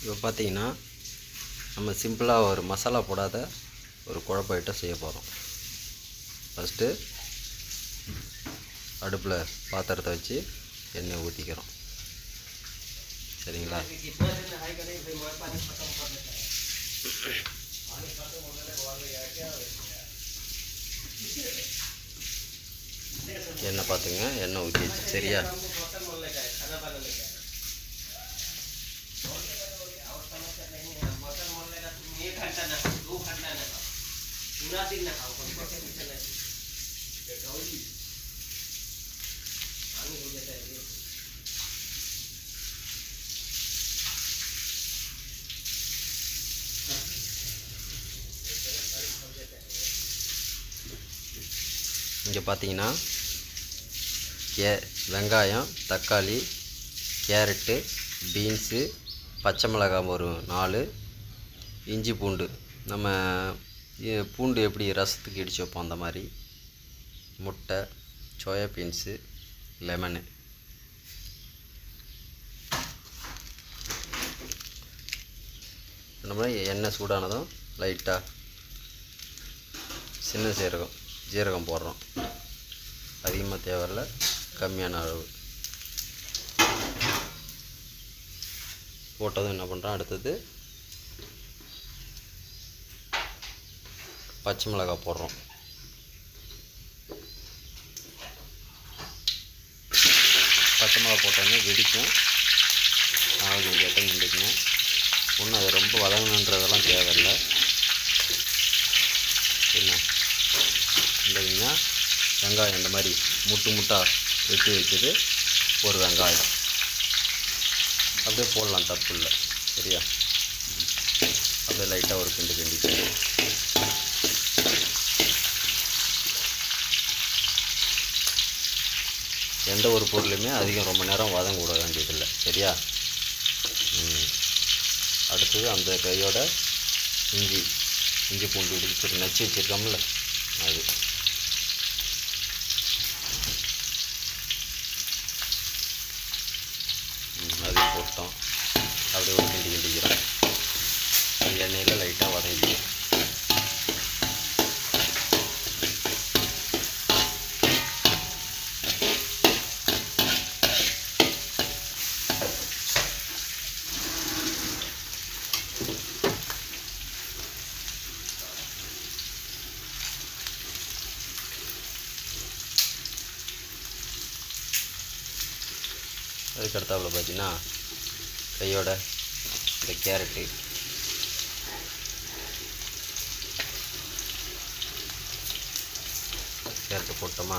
இப்போ பார்த்தீங்கன்னா நம்ம சிம்பிளாக ஒரு மசாலா போடாத ஒரு குழப்ப ஐட்டம் செய்ய போகிறோம் ஃபஸ்ட்டு அடுப்பில் பாத்திரத்தை வச்சு எண்ணெய் ஊற்றிக்கிறோம் சரிங்களா? எண்ணெய் பார்த்துங்க எண்ணெய் ஊற்றிச்சு சரியா? இங்கே பார்த்தீங்கன்னா கே வெங்காயம் தக்காளி கேரட்டு பீன்ஸு பச்சை மிளகாய் ஒரு நாலு இஞ்சி பூண்டு. நம்ம பூண்டு எப்படி ரசத்துக்கு இடித்து வைப்போம் அந்த மாதிரி? முட்டை சோயா பீன்ஸு லெமனு. நம்ம எண்ணெய் சூடானதும் லைட்டாக சின்ன சீரகம் ஜீரகம் போடுறோம். அதிகமாக தேவையில்ல கம்மியான அளவு. போட்டதும் என்ன பண்ணுறோம் அடுத்தது பச்சை மிளகாய் போடுறோம். பச்சை மிளகாய் போட்டோன்னே வெடிக்கும். நாலு கொஞ்சம் எட்டம் நின்றுக்கணும் ஒன்றும் அது ரொம்ப வதங்கணுன்றதெல்லாம் தேவையில்லை. என்ன? வெங்காயம் இந்த மாதிரி முட்டு முட்டாக வெட்டி வைக்கிறது ஒரு வெங்காயம். அப்படியே போடலாம் தப்பு இல்லை சரியா? அப்படியே லைட்டாக ஒரு கிண்டு கிண்டிக்கணும் எந்த ஒரு பொருளுமே அதிகம் ரொம்ப நேரம் வதங்க விட வேண்டியதில்லை. சரியா? அடுத்தது அந்த கையோட இஞ்சி இஞ்சி பூண்டு இடிச்சு நச்சு வச்சுருக்கோம்ல அது ம், அதையும் போட்டோம் அப்படியே ஒரு கிண்டி கிண்டிக்கிறோம் அந்த எண்ணெயில் லைட்டாக வதங்கிடும் அதுக்கு அடுத்தாப்புல பார்த்தீங்கன்னா கையோட இந்த கேரட்டு. கேரட்டு போட்டோமா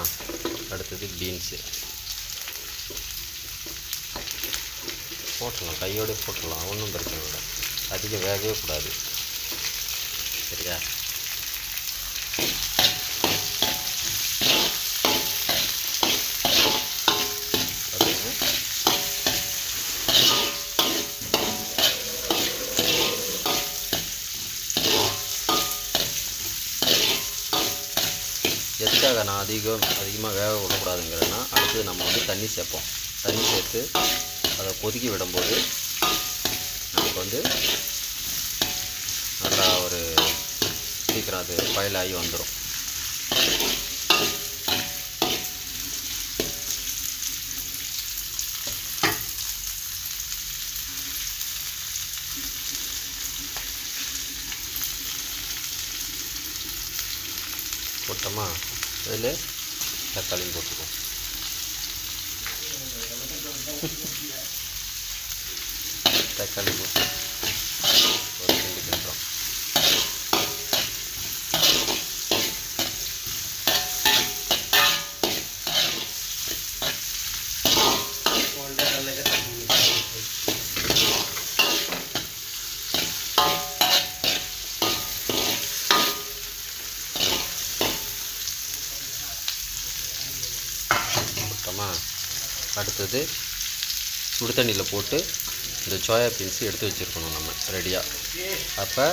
அடுத்தது பீன்ஸு. போட்டலாம் கையோட போட்டலாம் ஒன்றும் பிரச்சனை இல்லை. அதிகம் வேகவே கூடாது. சரியா? அதிகம் அதிகமாக வேக விடக்கூடாதுங்கிறேன்னா அடுத்து நம்ம வந்து தண்ணி சேர்ப்போம். தண்ணி சேர்த்து அதை கொதிக்க விடும்போது நமக்கு வந்து நல்லா ஒரு சீக்கிரம் அது பாயில் ஆகி வந்துடும் போட்டோமா அதில் தக்காளியும் போட்டுக்குவோம் தக்காளி போட்டு ஒரு கிண்டு கிண்டுறோம் போட்டோமா அடுத்தது சுடு தண்ணியில் போட்டு இந்த சோயா பீன்ஸு எடுத்து வச்சுருக்கணும் நம்ம ரெடியாக அப்போ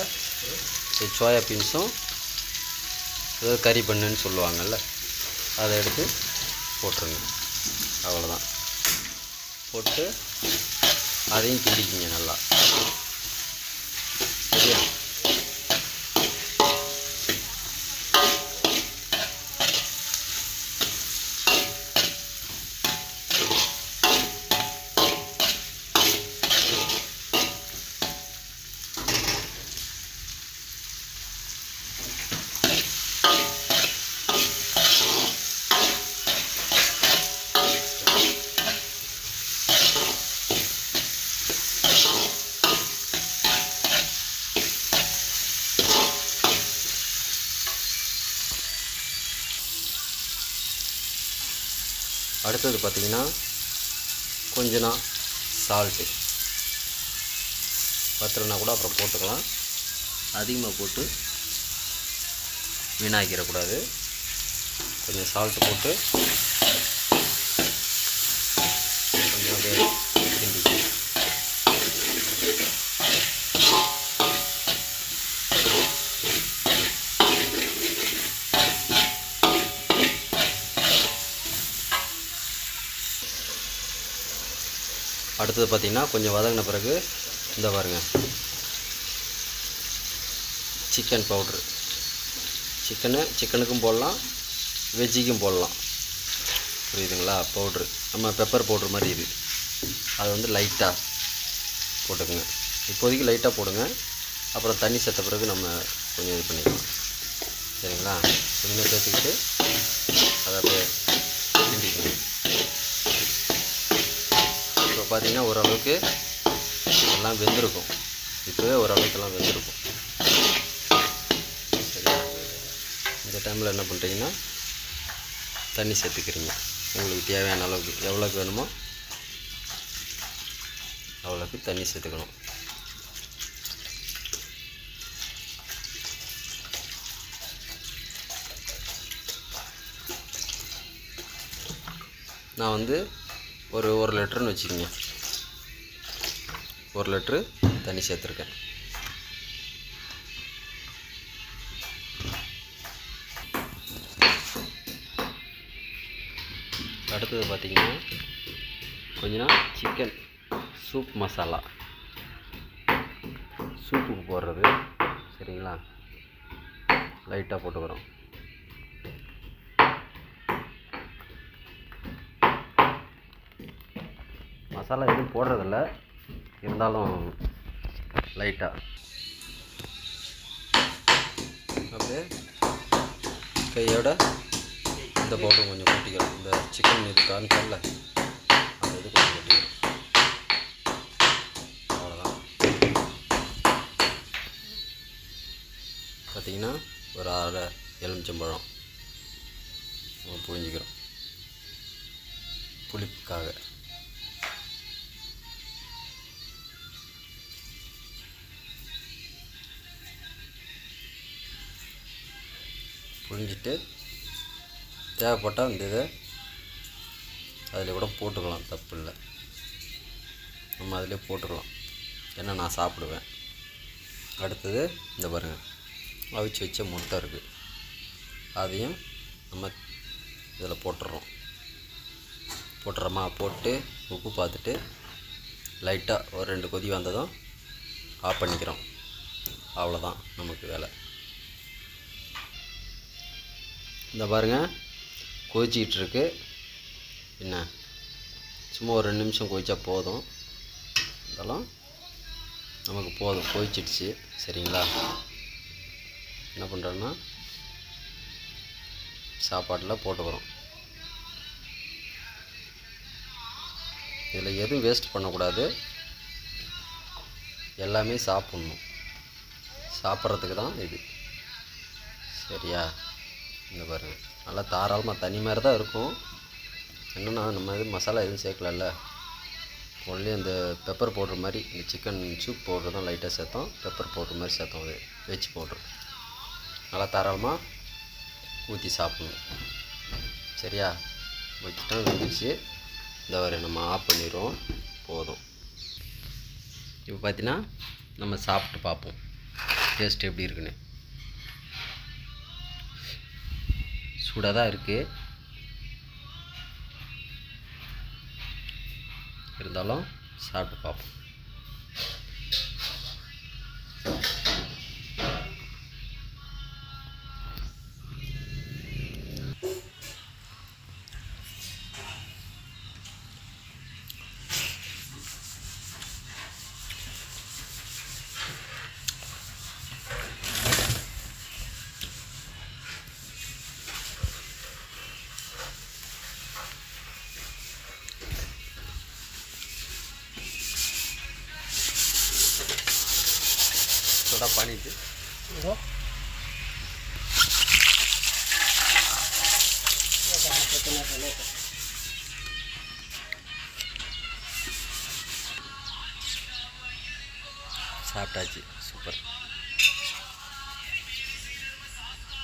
இந்த சோயா பீன்ஸும் ஏதாவது கறி பண்ணுன்னு சொல்லுவாங்கல்ல அதை எடுத்து போட்டுருங்க. அவ்வளோதான் போட்டு அதையும் கிண்டிக்கிங்க நல்லா. சரியா? அடுத்தது பார்த்தீங்கன்னா கொஞ்சனா சால்ட்டு பத்திரனா கூட அப்புறம் போட்டுக்கலாம். அதிகமாக போட்டு வீணாக்கிடக்கூடாது. கொஞ்சம் சால்ட்டு போட்டு கொஞ்சம் அப்படியே கிண்டிக்கணும் அடுத்தது பார்த்திங்கன்னா கொஞ்சம் வதங்கின பிறகு இந்த பாருங்க. சிக்கன் பவுட்ரு சிக்கனு சிக்கனுக்கும் போடலாம் வெஜ்ஜிக்கும் போடலாம். புரியுதுங்களா? பவுட்ரு நம்ம பெப்பர் பவுட்ரு மாதிரி இது. அது வந்து லைட்டாக போட்டுக்கோங்க. இப்போதைக்கு லைட்டாக போடுங்க. அப்புறம் தண்ணி சேர்த்த பிறகு நம்ம கொஞ்சம் இது பண்ணிக்கலாம். சரிங்களா? கொஞ்சம் சேர்த்துக்கிட்டு அதை அப்படியே கிண்டிக்கணும் இப்போ பார்த்தீங்கன்னா ஓரளவுக்கு எல்லாம் வெந்திருக்கும். இப்போவே ஓரளவுக்கு எல்லாம் வெந்திருக்கும் இந்த டைமில் என்ன பண்ணுறீங்கன்னா தண்ணி சேர்த்துக்கிறீங்க. உங்களுக்கு தேவையான அளவுக்கு எவ்வளோக்கு வேணுமோ அவ்வளோக்கு தண்ணி சேர்த்துக்கணும். நான் வந்து ஒரு ஒரு லிட்டர்னு வச்சுக்கோங்க. ஒரு லிட்ரு தண்ணி சேர்த்துருக்கேன். அடுத்தது பார்த்திங்கன்னா கொஞ்சம் சிக்கன் சூப் மசாலா சூப்புக்கு போடுறது சரிங்களா? லைட்டாக போட்டுக்கிறோம். மசாலா எதுவும் போடுறதில்ல. இருந்தாலும் லைட்டாக அப்படியே கையோட இந்த பவுடர் கொஞ்சம் கொட்டிக்கிறோம் இந்த சிக்கன் இது காமிச்சல அந்த இது கொஞ்சம் கொட்டிக்கிறோம் அவ்வளோதான் பார்த்தீங்கன்னா ஒரு அரை எலுமிச்சம்பழம். புழிஞ்சிக்கிறோம். புளிப்புக்காக. புழிஞ்சிட்டு தேவைப்பட்டால் இந்த இதை அதில் கூட போட்டுக்கலாம் தப்பு இல்லை. நம்ம அதிலே போட்டுக்கலாம். ஏன்னா நான் சாப்பிடுவேன். அடுத்தது இந்த பாருங்கள் அவிச்சு வச்ச முட்டை இருக்குது அதையும் நம்ம இதில் போட்டுடுறோம் போட்டுறோமா? போட்டு உப்பு பார்த்துட்டு லைட்டாக ஒரு ரெண்டு கொதி வந்ததும் ஆஃப் பண்ணிக்கிறோம். அவ்வளோதான் நமக்கு வேலை. இந்த பாருங்கள் கொதிச்சிக்கிட்டுருக்கு என்ன? சும்மா ஒரு ரெண்டு நிமிஷம் கொதிச்சா போதும். இதெல்லாம் நமக்கு போதும் கொதிச்சிடுச்சு. சரிங்களா? என்ன பண்ணுறோன்னா சாப்பாட்டில் போட்டுக்கிறோம். இதில் எதுவும் வேஸ்ட் பண்ணக்கூடாது. எல்லாமே சாப்பிட்ணும். சாப்பிட்றதுக்கு தான் இது. சரியா? இந்த பாருங்க நல்லா தாராளமாக தனி மாதிரி தான் இருக்கும். என்னென்னா நம்ம இது மசாலா எதுவும் சேர்க்கலல்ல. ஒன்லி அந்த பெப்பர் போடுற மாதிரி இந்த சிக்கன் சூப் பவுடர் தான் லைட்டாக சேர்த்தோம். பெப்பர் பவுட்ரு மாதிரி சேர்த்தோம் அது. வெஜ் பவுட்ரு நல்லா தாராளமாக ஊற்றி சாப்பிடணும். சரியா? வச்சுட்டோம் வந்துச்சு இந்த வரை நம்ம ஆஃப் பண்ணிடுவோம் போதும். இப்போ பார்த்தீங்கன்னா நம்ம சாப்பிட்டு பார்ப்போம். டேஸ்ட் எப்படி இருக்குன்னு. சூடாக தான் இருக்குது இருந்தாலும் சாப்பிட்டு பார்ப்போம். थोड़ा पानी दे साफ्ट आजी